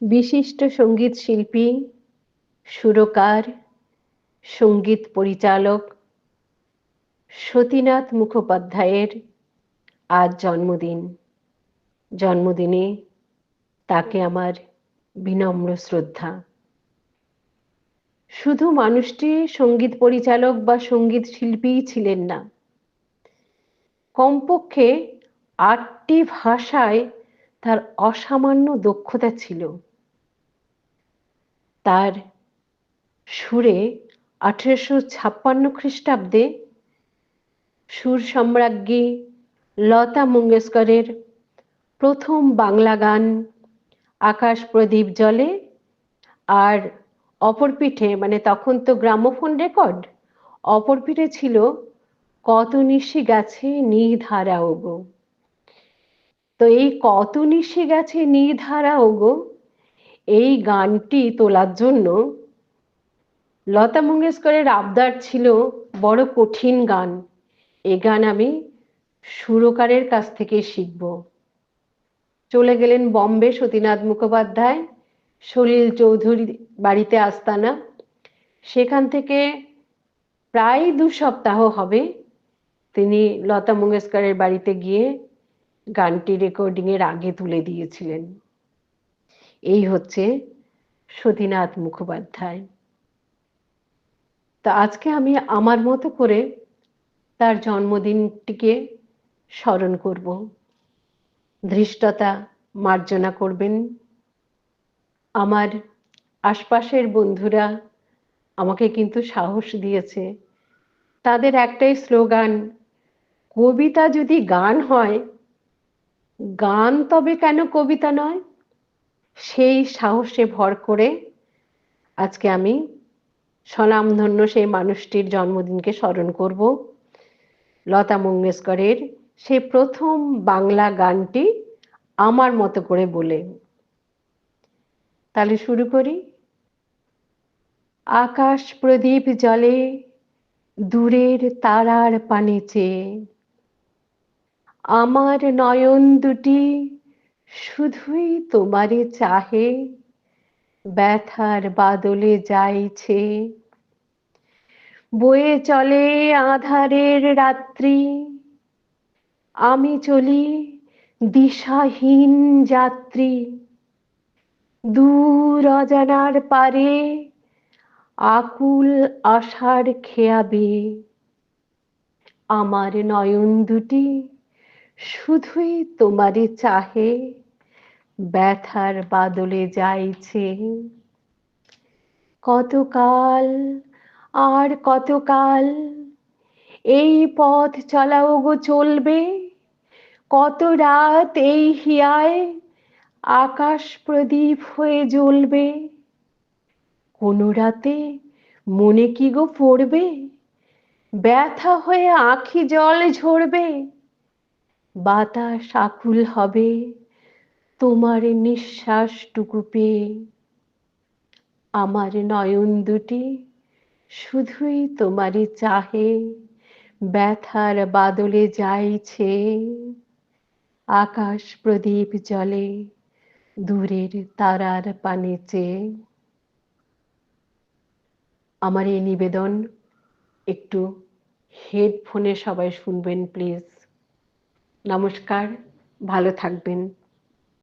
বিশিষ্ট সংগীত শিল্পী, সুরকার, সংগীত পরিচালক সতীনাথ মুখোপাধ্যায়ের আজ জন্মদিন। জন্মদিনে তাকে আমার বিনম্র শ্রদ্ধা। শুধু মানুষটি সংগীত পরিচালক বা সংগীত শিল্পীই ছিলেন না, কমপক্ষে আটটি ভাষায় তার অসামান্য দক্ষতা ছিল। তার সুরে আঠেরোশো ছাপ্পান্ন খ্রিস্টাব্দে সুর সম্রাজ্ঞী লতা মঙ্গেশকরের প্রথম বাংলা গান আকাশ প্রদীপ জলে আর অপর পিঠে মানে তখন তো গ্রামোফোন রেকর্ড, অপর পিঠে ছিল কত নিশি গাছে নিধারা ওগো। তো এই কত নিশি গাছে নিধারা ওগো এই গানটি তোলার জন্য লতা মঙ্গেশকরের আবদার ছিল বড় কঠিন গান। এ গান আমি সুরকারের কাছ থেকে শিখব। চলে গেলেন বম্বে সতীনাথ মুখোপাধ্যায়, সলিল চৌধুরী বাড়িতে আস্তানা। সেখান থেকে প্রায় দু সপ্তাহ হবে তিনি লতা মঙ্গেশকরের বাড়িতে গিয়ে গানটি রেকর্ডিংয়ের আগে তুলে দিয়েছিলেন। এই হচ্ছে সতীনাথ মুখোপাধ্যায়। তা আজকে আমি আমার মতো করে তার জন্মদিনটিকে স্মরণ করব। ধৃষ্টতা মার্জনা করবেন। আমার আশপাশের বন্ধুরা আমাকে কিন্তু সাহস দিয়েছে। তাদের একটাই স্লোগান, কবিতা যদি গান হয়, গান তবে কেন কবিতা নয়? সেই সাহসে ভর করে আজকে আমি স্বনামধন্য সেই মানুষটির জন্মদিনকে স্মরণ করব। লতা মঙ্গেশকরের সেই প্রথম বাংলা গানটি আমার মতো করে বলে। তাহলে শুরু করি। আকাশ প্রদীপ জলে দূরের তারার পানে চেয়ে আমার নয়ন দুটি শুধুই তোমারে চাহে, ব্যথার বাদলে যাইছে। বয়ে চলে আধারের রাত্রি, আমি চলি দিশাহীন যাত্রী। দূর অজানার পারে আকুল আশার খেয়াবে। আমার নয়ন দুটি শুধুই তোমারই চাহে, ব্যথার বাদলে যাইছে। কতকাল, আর কতকাল এই পথ চলাও গো চলবে? কত রাত এই হিয়ায় আকাশ প্রদীপ হয়ে জ্বলবে? কোনো রাতে মনে কি গো পড়বে? ব্যথা হয়ে আখি জল ঝরবে? বাতাস আকুল হবে তোমার নিঃশ্বাসটুকু পেয়ে। আমার নয়ন দুটি শুধুই তোমারই চাহে, ব্যথার বাদলে যাইছে আকাশ প্রদীপ জলে দূরের তারার পানে চেয়ে। আমার এই নিবেদন, একটু হেডফোনে সবাই শুনবেন প্লিজ নমস্কার ভালো থাকবেন।